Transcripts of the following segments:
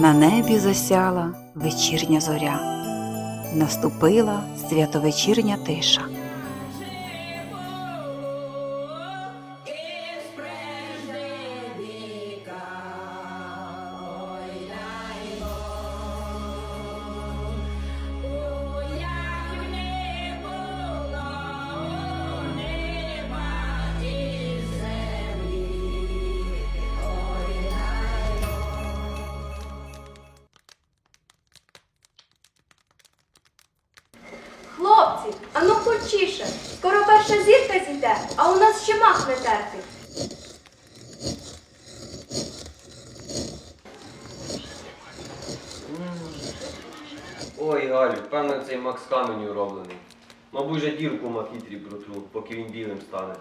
На небі засяла вечірня зоря, наступила святовечірня тиша. Хочіше. Скоро перша зірка зійде, а у нас ще мах не терпить. Ой, Галю, певно, цей Макс з каменю роблений. Мабуть, вже дірку в макітрі протру, поки він білим стане.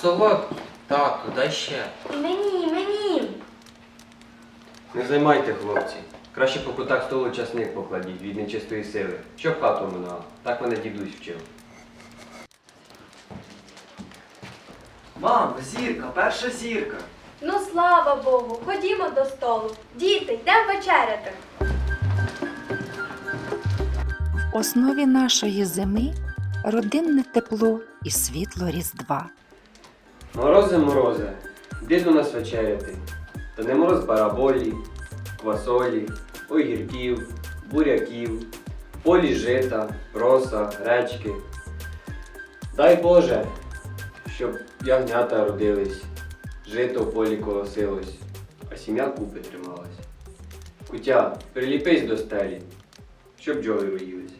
Солодкий, тату, дай ще. І мені, і мені. Не займайте, хлопці. Краще по кутах столу часник покладіть від нечистої сили. Щоб хату минала. Так мене дідусь вчив. Мам, зірка, перша зірка. Ну слава Богу, ходімо до столу. Діти, йдемо вечеряти. В основі нашої зими родинне тепло і світло Різдва. Морози, морози, де до нас вечеряти? Та не мороз бараболі, квасолі, огірків, буряків, полі жита, роса, речки. Дай Боже, щоб ягнята родились, жито в полі колосилось, а сім'я купи трималась. Кутя, приліпись до стелі, щоб бджоли роїлись.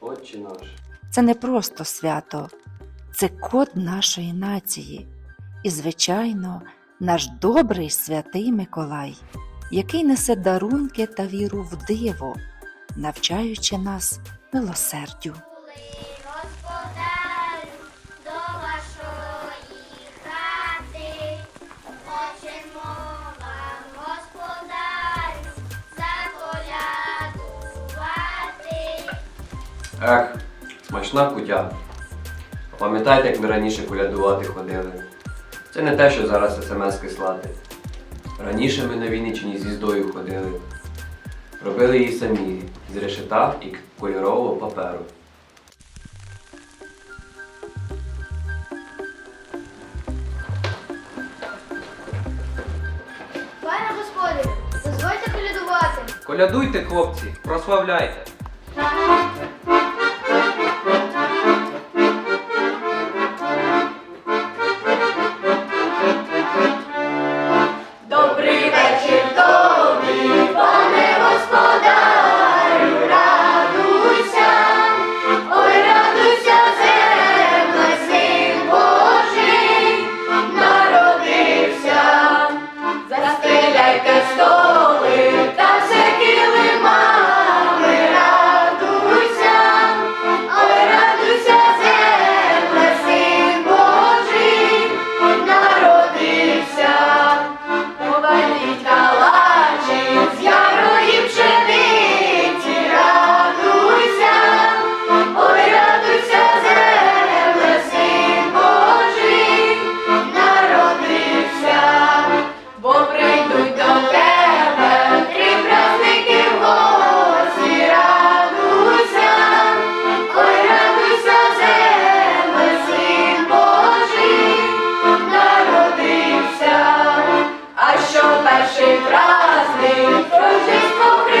Отче наш. Це не просто свято, це код нашої нації. І, звичайно, наш добрий святий Миколай, який несе дарунки та віру в диво, навчаючи нас милосердю. Ех, смачна кутя. Пам'ятаєте, як ми раніше колядувати ходили? Це не те, що зараз смс-ки слати. Раніше ми на Вінниччині з їздою ходили. Робили її самі з решета і кольорового паперу. Пане господарю, дозвольте колядувати. Колядуйте, хлопці, прославляйте.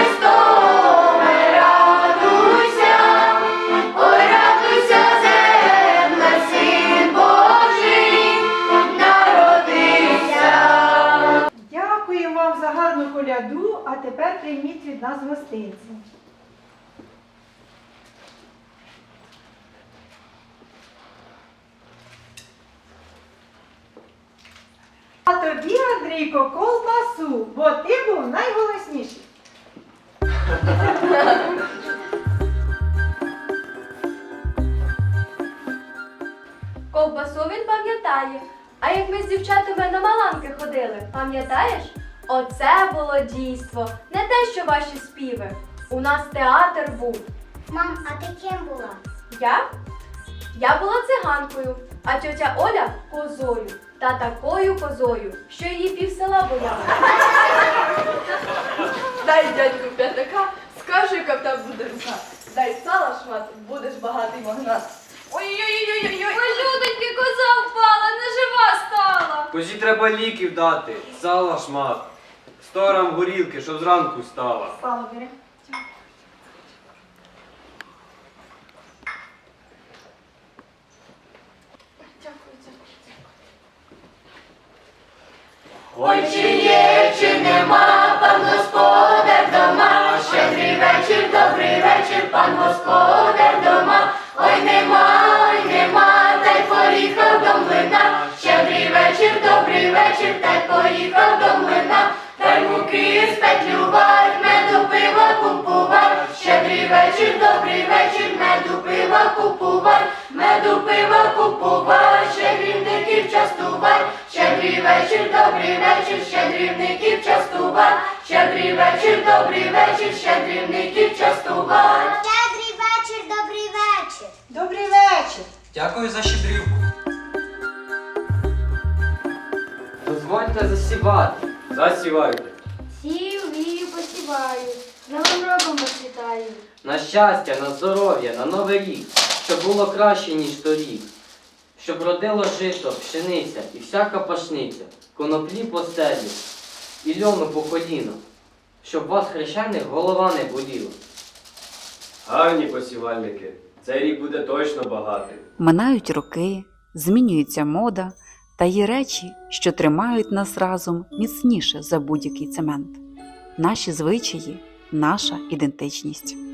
Христове, радуйся, ой, радуйся, земле, син Божий. Дякуємо вам за гарну коляду, а тепер прийміть від нас гостинці. А тобі, Андрійко, колбасу, бо ти був найголосніший. Ковбасу він пам'ятає. А як ми з дівчатами на маланки ходили, пам'ятаєш? Оце було дійство, не те, що ваші співи. У нас театр був. Мам, а ти ким була? Я? Я була циганкою, а тьотя Оля козою. Та такою козою, що її півсела боялася. Дай дядьку п'ятака, скажи, яка в тебе буде рука. Дай сала шмат, будеш багатий магнат. Ой-ой-ой-ой-ой. Ой, людоньки, коза впала, не жива стала. Козі треба ліків дати, сала шмат. Сто грам горілки, щоб зранку стала. Сало бери. Ой, чи є, чи нема, пан господар дома, щедрий вечір, добрий вечір, пан господар дома, ой нема, ой нема, та й поїхав до млина, щедрий вечір, добрий вечір, та й поїхав до млина, та й муки спетлювать, меду пива купувать, щедрий вечір, добрий вечір, меду пива купувать, меду пива купувать, щедрівників частувать, щедрий вечір, добрий вечір, щедрівників частувать, щедрий вечір, добрий вечір, щедрівників частувать. Щедрий вечір, добрий вечір. Добрий вечір. Дякую за щедрівку. Дозвольте засівати. Засівайте. Сів, вію, посіваю, з новим роком вас вітаю. На щастя, на здоров'я, на новий рік, щоб було краще, ніж торік. Щоб родило жито, пшениця і всяка пашниця, коноплі по стелі і льону по коліно, щоб вас хрещених голова не боліла. Гарні посівальники. Цей рік буде точно багатий. Минають роки, змінюється мода, та є речі, що тримають нас разом міцніше за будь-який цемент. Наші звичаї, наша ідентичність.